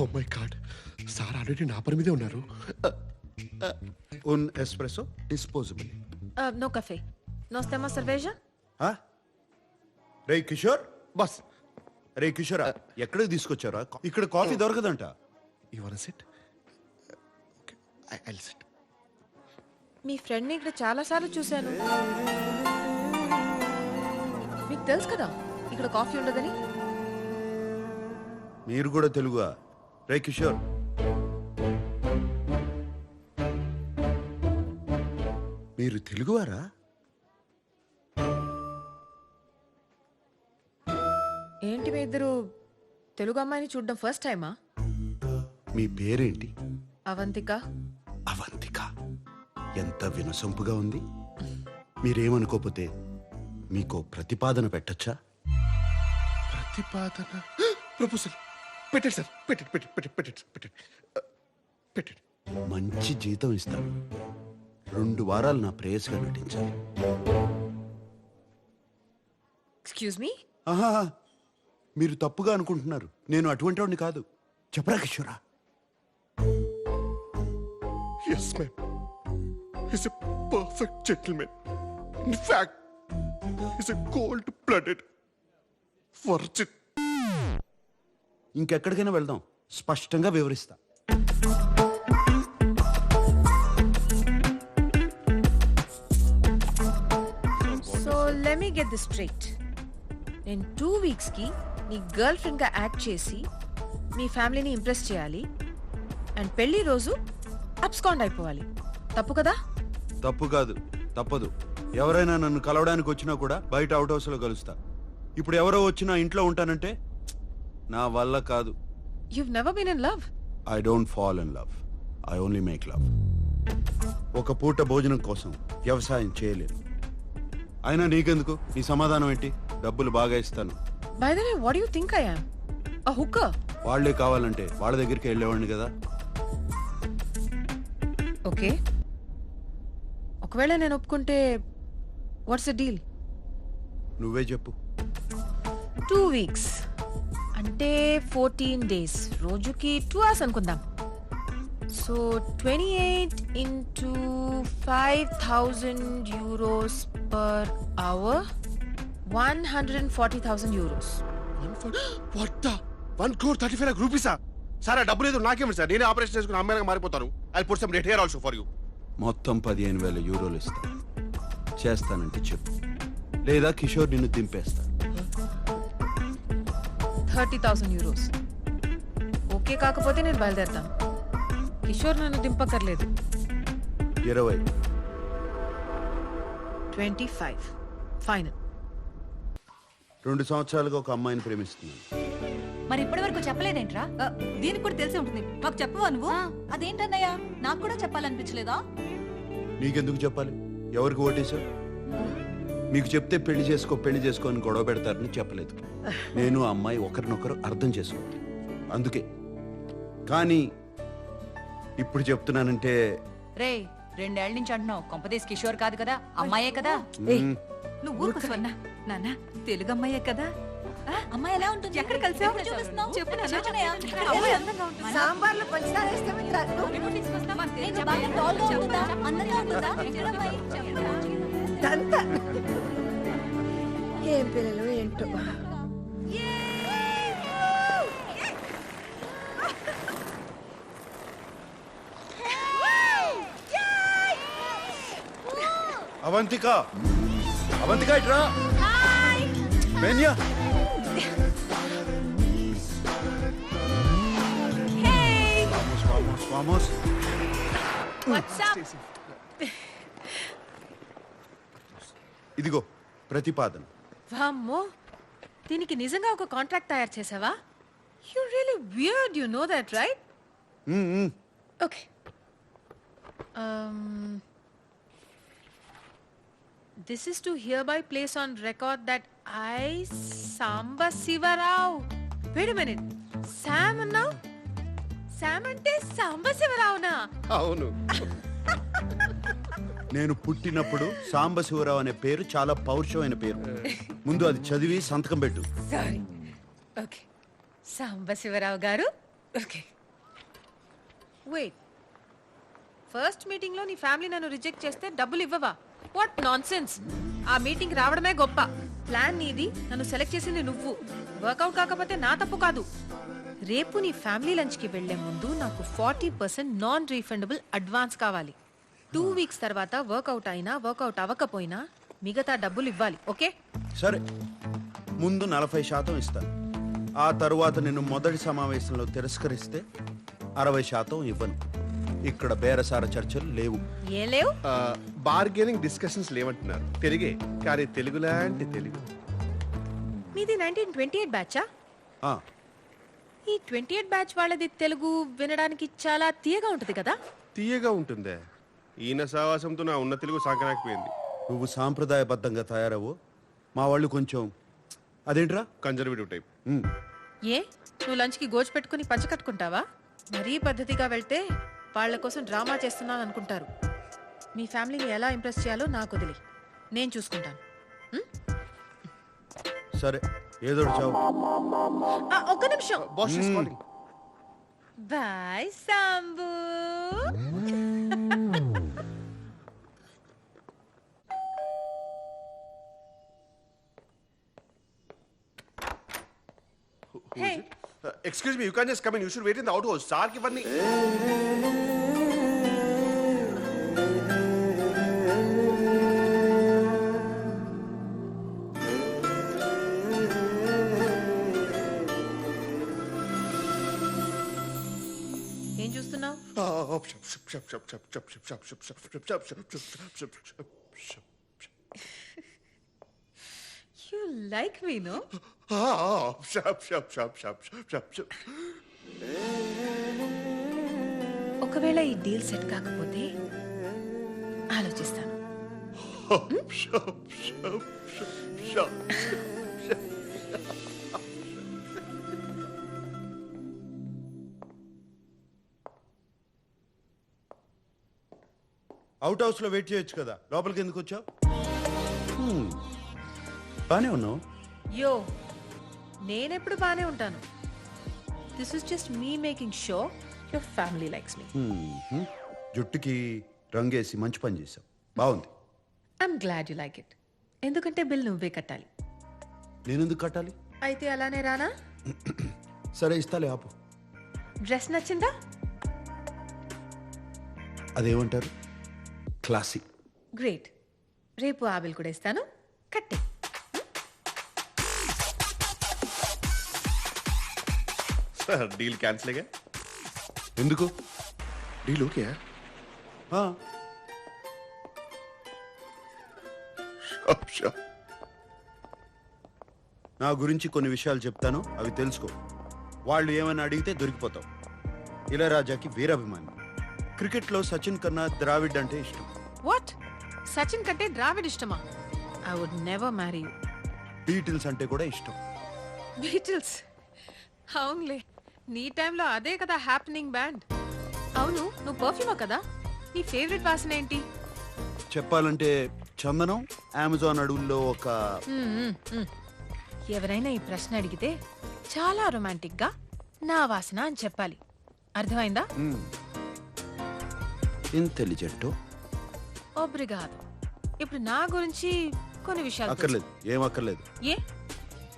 Oh my God sir already నా పని మీదే ఉన్నారు ఉన్ espresso disposable Uh, no café. Nós temos cerveja? రే కిషోర్ బస్ రే కిషోర్ ఎక్కడికి తీసుకొచ్చారా? ఇక్కడ coffee దొరకదంట. You want sit I sit మీ ఫ్రెండ్ని ఇక్కడ చాలా సార్లు చూశాను. మీకు తెలుసు కదా ఇక్కడ కాఫీ ఉండదని? మీరు కూడా తెలుగుగా రే కిషోర్. మీరు తెలుగువారా? ఏంటి మీ ఇద్దరు తెలుగు అమ్మాయిని చూడడం ఫస్ట్ టైమా? మీ పేరేంటి? అవంతిక. అవంతిక. ఎంత వినసొంపుగా ఉంది. మీరేమనుకోపోతే మీకు ప్రతిపాదన పెట్టచ్చా? ప్రతిపాదన? ప్రపోజల్. పెట్టండి సార్ పెట్టండి పెట్టండి పెట్టండి పెట్టండి పెట్టండి. పెట్టండి. మంచి జీతం ఇస్తాను. రెండు వారాలు నా ప్రేయస్గా నటించాలి. ఎక్స్క్యూజ్ మీ ఆహా మీరు తప్పుగా అనుకుంటున్నారు. నేను అటువంటి వాడిని కాదు. చెప్పరా కిషోరా? Yes ma'am is a perfect gentleman in fact is a cold blooded virgin ఇంకెక్కడికైనా వెళ్దాం. స్పష్టంగా వివరిస్తా. So let me get this straight నేను టూ వీక్స్కి నీ గర్ల్ ఫ్రెండ్గా యాక్ట్ చేసి మీ ఫ్యామిలీని ఇంప్రెస్ చేయాలి అండ్ పెళ్ళి రోజు అప్స్కాండ్ అయిపోవాలి తప్పు కదా తప్పు కాదు తప్పదు ఎవరైనా నన్ను కలవడానికి వచ్చినా కూడా బయట అవుట్ హౌస్లో కలుస్తా ఇప్పుడు ఎవరో వచ్చినా ఇంట్లో ఉంటానంటే నా వల్ల కాదు. You've never been in love I don't fall in love I only make love ఒక పూట భోజనం కోసం వ్యవసాయం చేయలేను అయినా నీకెందుకు? నీ సమాధానం ఏంటి? డబ్బులు బాగా ఇస్తాను. By the way what you think I am a hooker వాళ్ళే కావాలంటే వాళ్ళ దగ్గరికి వెళ్ళేవాడిని కదా. ఓకే ఒకవేళ నేను ఒప్పుకుంటే వాట్స్ ద డీల్ నువ్వే చెప్పు. టూ వీక్స్ అంటే ఫోర్టీన్ డేస్. రోజుకి టూ అవర్స్ అనుకుందాం. So twenty eight into five thousand euros per hour. One hundred and forty thousand euros. One crore thirty five రూపీసా? Sir ఆ డబ్బులు ఏదో నాకేమి సార్. నేనే ఆపరేషన్ చేసుకుని అమ్మాయిగా మారిపోతాను. I put some date here also for you మొత్తం పదిహేను వేల యూరోలు ఇస్తా. చేస్తానంటే చెప్పు. లేదా కిషోర్ నిన్ను దింపేస్తా. Thirty thousand euros. ఓకే కాకపోతే నేను బయలుదేరుతాను. కిషోర్ నన్ను దింపక్కర్లేదు. ఇరవై. Twenty five. ఫైనల్. రెండు సంవత్సరాలుగా ఒక అమ్మాయిని ప్రేమిస్తున్నాను. మరి ఇప్పటి వరకు చెప్పలేదేంట్రా? ఆ, దీనికి కూడా తెలిసే ఉంటుంది. మాకు చెప్పవా నువ్వు? అదేంటన్నయ్య? నాకు కూడా చెప్పాలనిపించలేదా? నీకెందుకు చెప్పాలి? ఎవరికి ఓటేశావు? మీకు చెప్తే పెళ్ళి చేసుకో పెళ్ళి చేసుకో అని గొడవ పెడతారని చెప్పలేదు. నేను ఆ అమ్మాయి ఒకరినొకరు అర్థం చేసుకోవాలి. అందుకే. కానీ ఇప్పుడు చెప్తున్నానంటే రే రెండేళ్ళ నుంచి అంటున్నావు. కొంపదేశ్ కిషోర్ కాదు కదా అమ్మాయే కదా. నువ్వు ఊరుకో స్వర్ణ. నాన్న తెలుగు అమ్మాయే కదా. అమ్మాయి ఎలా ఉంటుంది? ఎక్కడ చూపిస్తున్నావు? చెప్పు నాన్న. చెప్పనయ్య. అమ్మాయి అందంగా ఉంటుందా? సాంబార్లో పంచదార వేస్తే. అందంగా ఉంటుందా? ఇదంతా. ఏం పిల్లలు ఏంటో. అవంతిక. అవంతిక ఇట్రా బెన్యా Vamos, vamos, vamos. ఇదిగో ప్రతిపాదన. వామ్మో దీనికి నిజంగా ఒక కాంట్రాక్ట్ తయారు చేసావా? You really weird you know that right. Okay Um, this is to hereby place on record that I Samba Sivarao wait minute Sam అన్నావు? శామ్ అంటే సాంబ శివరావునా అవును. నేను పుట్టినప్పుడు సాంబశివరావు అనే పేరు చాలా పౌరుషమైన పేరు. ముందు అది చదివి సంతకం పెట్టు. సారీ ఓకే సాంబశివరావు గారు. ఓకే వెయిట్ ఫస్ట్ మీటింగ్లో నీ ఫ్యామిలీ నన్ను రిజెక్ట్ చేస్తే డబ్బులు ఇవ్వవా? వాట్ నాన్ ఆ మీటింగ్ రావడమే గొప్ప. ప్లాన్ నీది నన్ను సెలెక్ట్ చేసింది నువ్వు. వర్కౌట్ కాకపోతే నా తప్పు కాదు. రేపు నీ ఫ్యామిలీ లంచ్కి వెళ్ళే ముందు నాకు forty percent non refundable advance కావాలి. టూ వీక్స్ తర్వాత వర్కౌట్ అయినా వర్కౌట్ అవ్వకపోయినా మిగతా డబ్బులు ఇవ్వాలి ఓకే? సరే. ముందు నలభై శాతం ఇస్తాను ఆ తరువాత నిన్ను మొదటి సమావేశంలో తిరస్కరిస్తే అరవై శాతం ఇవ్వను. ఇక్కడ బేరసార చర్చలు లేవు. ఏం లేవు? బార్గెనింగ్ డిస్కషన్స్ లేవంటున్నారు. తెలుగే కానీ తెలుగు లాంటి తెలుగు. మీది నైన్టీన్ ట్వంటీ ఎయిట్ బ్యాచా? ఆ, ఈ ట్వంటీ ఎయిట్ బ్యాచ్ వాళ్ళది తెలుగు వినడానికి చాలా తీయగా ఉంటుంది కదా? తీయగా ఉంటుందే. ఈయన సావాసంతో నా ఉన్న తెలుగు సాకరాకపోయింది. నువ్వు సాంప్రదాయబద్ధంగా తయారవు మా వాళ్ళు కొంచెం అదేంట్రా? Conservative type. ఉమ్, ఏ? నువ్వు లంచ్కి గోచి పెట్టుకుని పంచ కట్టుకుంటావా? మరీ పద్ధతిగా వెళ్తే వాళ్ళ కోసం డ్రామా చేస్తున్నాను అనుకుంటారు. మీ ఫ్యామిలీని ఎలా ఇంప్రెస్ చేయాలో నాకు వదిలి. నేను చూసుకుంటాను. సరే ఏదో ఒకటి చావు. ఆ, ఒక్క నిమిషం. Boss boy Sambu. Hey. Excuse me you can just come in you should wait in the out house ఏం చూస్తున్నావు యు లైక్ మీ నో ఒకవేళ ఈ డీల్ సెట్ కాకపోతే ఆలోచిస్తాను అవుట్ హౌస్లో వెయిట్ చేయొచ్చు కదా. లోపలికి ఎందుకు వచ్చావు? బానే ఉన్నావు. యో నేనెప్పుడు బానే ఉంటాను. This is just me making show your family likes me. జుట్టుకి రంగేసి మంచి పని చేసావు బాగుంది. I'm glad you like it ఎందుకంటే బిల్ నువ్వే కట్టాలి. నేనెందుకు కట్టాలి? అయితే అలానే రానా? సరే ఇస్తాలే ఆపు. డ్రెస్ నచ్చిందా? అదేమంటారు? క్లాసిక్ గ్రేట్ రేపు ఆ బిల్ కూడా ఇస్తాను. కట్టే. డీల్ క్యాన్సిల్ ఎందుకు? డీల్ ఓకే ఆ, నా గురించి కొన్ని విషయాలు చెప్తాను అవి తెలుసుకో. వాళ్ళు ఏమైనా అడిగితే దొరికిపోతావు. ఇళయరాజాకి వీరాభిమాని. క్రికెట్లో సచిన్ కన్నా ద్రావిడ్ అంటే ఇష్టం. వాట్ సచిన్ కంటే ద్రావిడ్ ఇష్టమా? I would never marry you Beatles అంటే కూడా ఇష్టం. బీటిల్స్? అవునులే. నీ టైంలో అదే కదా హ్యాపెనింగ్ బ్యాండ్ అవును నువ్వు పర్ఫ్యూమా కదా? నీ ఫేవరెట్ వాసన ఏంటి? చెప్పాలంటే చందనం అమెజాన్ అడవుల్లో ఒక మ్మ్, మ్మ్, మ్మ్. ఎవరైనా ఈ ప్రశ్న అడిగితే చాలా రొమాంటిక్గా నా వాసన అని చెప్పాలి. అర్థమైందా? ఇంటెలిజెంట్ ఒబ్రిగాదు ఇప్పుడు నా గురించి కొన్ని విషయాలు అక్కర్లేదు. ఏం అక్కర్లేదు. తెలుసు. ఏ?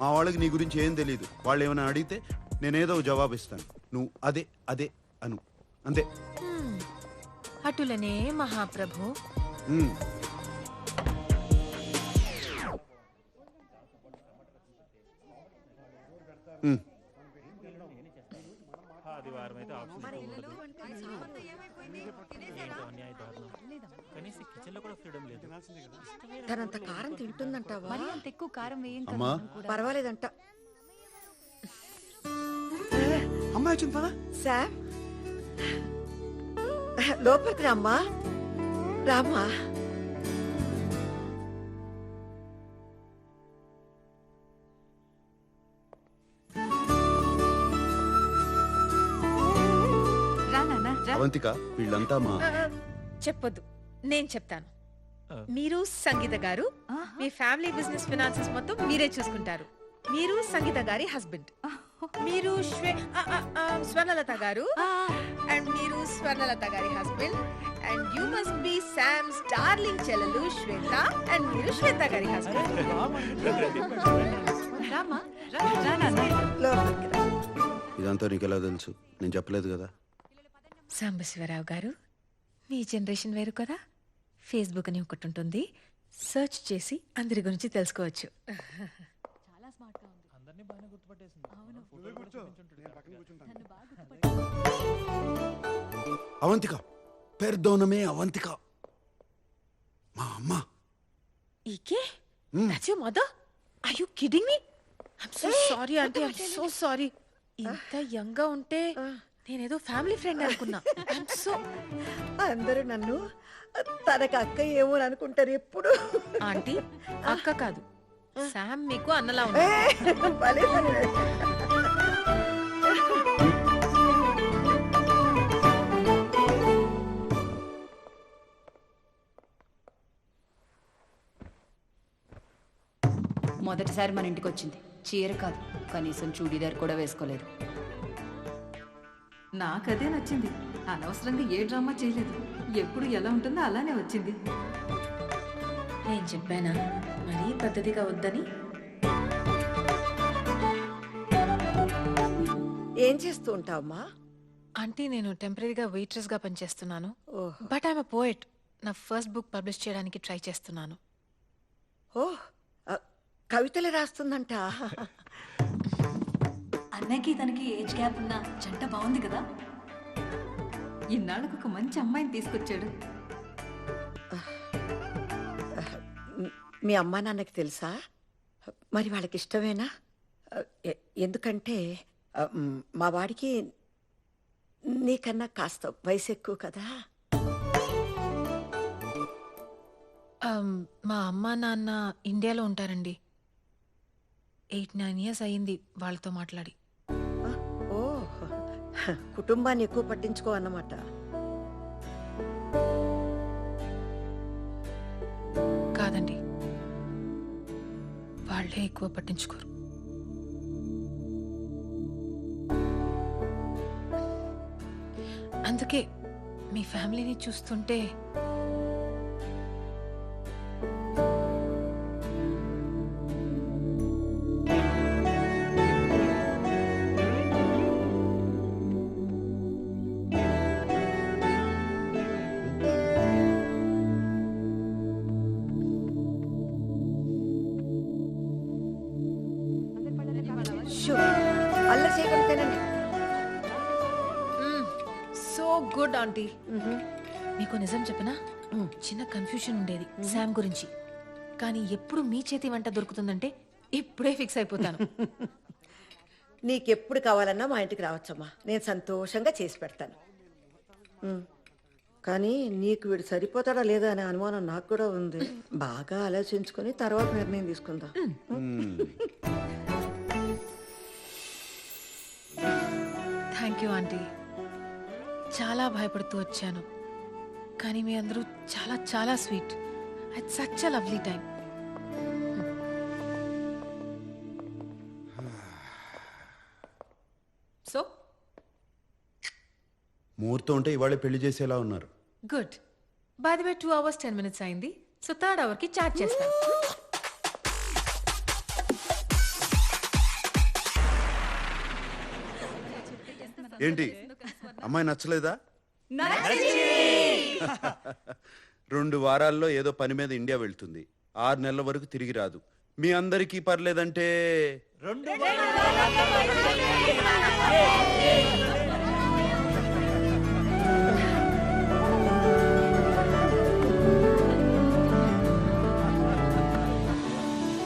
మా వాళ్ళకి నీ గురించి ఏం తెలియదు వాళ్ళు ఏమైనా అడిగితే నేనేదో జవాబు ఇస్తాను నువ్వు అదే అదే అను. అంతే. హ్మ్. అటులనే మహాప్రభు. ఉమ్. ఉమ్. ఆదివారం అయితే కనీసం కిచెన్లో కూడా ఫ్రీడమ్ లేదు. తనంత కారం తింటుందంటావా? మరి అంత ఎక్కువ కారం వేయం. పర్వాలేదంట. అమ్మాయి వచ్చింది పదా. శామ్ లోపలికి రామ్మా. రామ్మా. అవంతిక వీళ్ళంతా మా చెప్పొద్దు. నేను చెప్తాను. మీరు సంగీత గారు మీ ఫ్యామిలీ బిజినెస్ ఫినాన్సెస్ మొత్తం మీరే చూసుకుంటారు. మీరు సంగీత గారి హస్బెండ్. మీరు స్వర్ణలత గారు అండ్ మీరు స్వర్ణలత గారి husband and you must be Sam's darling చెల్లెలు శ్వేత అండ్ మీరు శ్వేత గారి హస్బెండ్. ఇదంతా నీకు ఎలా తెలుసు? నేను చెప్పలేదు కదా. సాంబశివరావు గారు మీ జనరేషన్ వేరు కదా. ఫేస్బుక్ అని ఒకటి ఉంటుంది. సెర్చ్ చేసి అందరి గురించి తెలుసుకోవచ్చు. అవంతిక. పెర్దోనమే అవంతిక. మా అమ్మ. ఈకే? Your mother are you kidding me I'm so sorry aunty I'm so sorry ఇంత యంగ్గా ఉంటే నేనేదో ఫ్యామిలీ ఫ్రెండ్ అనుకున్నా. సో అందరూ నన్ను తనకు అక్క ఏమో అని అనుకుంటారు ఎప్పుడు. ఆంటీ అక్క కాదు. శామ్ మీకు అన్నలా భలే పని. మొదటిసారి మన ఇంటికి వచ్చింది. చీర కాదు. కనీసం చూడీదార్ కూడా వేసుకోలేదు. నాకదే నచ్చింది. అనవసరంగా ఏ డ్రామా చేయలేదు. ఎప్పుడు ఎలా ఉంటుందో అలానే వచ్చింది. నేను చెప్పానా? మరీ పద్ధతిగా వద్దని? ఏం చేస్తూ ఉంటావమ్మా? ఆంటీ నేను టెంపరీగా వెయిట్రెస్గా పనిచేస్తున్నాను. ఓహ్. But I'm poet. నా ఫస్ట్ బుక్ పబ్లిష్ చేయడానికి ట్రై చేస్తున్నాను. ఓ ఆ, కవితలు రాస్తుందంట. అన్నయ్యకి తనకి ఏజ్ గ్యాప్ ఉన్న జంట బాగుంది కదా? ఇన్నాళ్ళకు ఒక మంచి అమ్మాయిని తీసుకొచ్చాడు. మీ అమ్మా నాన్నకి తెలుసా? మరి వాళ్ళకి ఇష్టమేనా? ఎ- ఎందుకంటే ఆ, మ్, మా వాడికి నీకన్నా కాస్త వయసు ఎక్కువ కదా? Um, మా అమ్మ నాన్న ఇండియాలో ఉంటారండి. ఎయిట్ నైన్ ఇయర్స్ అయ్యింది వాళ్ళతో మాట్లాడి. కుటుంబాన్ని ఎక్కువ పట్టించుకో అన్నమాట. కాదండి. వాళ్ళే ఎక్కువ పట్టించుకోరు. అందుకే మీ ఫ్యామిలీని చూస్తుంటే ఆంటీ. మీకు నిజం చెప్పనా? చిన్న కన్ఫ్యూషన్ ఉండేది శామ్ గురించి. కానీ ఎప్పుడు మీ చేతి వంట దొరుకుతుందంటే ఇప్పుడే ఫిక్స్ అయిపోతాను. నీకెప్పుడు కావాలన్నా మా ఇంటికి రావచ్చమ్మా. నేను సంతోషంగా చేసి పెడతాను. ఉమ్. కానీ నీకు వీడు సరిపోతాడా లేదా అనే అనుమానం నాకు కూడా ఉంది. బాగా ఆలోచించుకొని తర్వాత నిర్ణయం తీసుకుందాం. Thank you aunty. చాలా భయపడుతూ వచ్చాను. కానీ మీ అందరూ చాలా చాలా sweet. At such a lovely time so ముహూర్తం ఉంటే ఇవాళే పెళ్ళి చేసేలా ఉన్నారు. Good by the way two hours ten minutes అయింది. సో థర్డ్ అవర్కి చార్జ్ చేస్తాను. ఏంటి? అమ్మాయి నచ్చలేదా? రెండు వారాల్లో ఏదో పని మీద ఇండియా వెళ్తుంది. ఆరు నెలల వరకు తిరిగి రాదు. మీ అందరికీ పర్లేదంటే? రెండు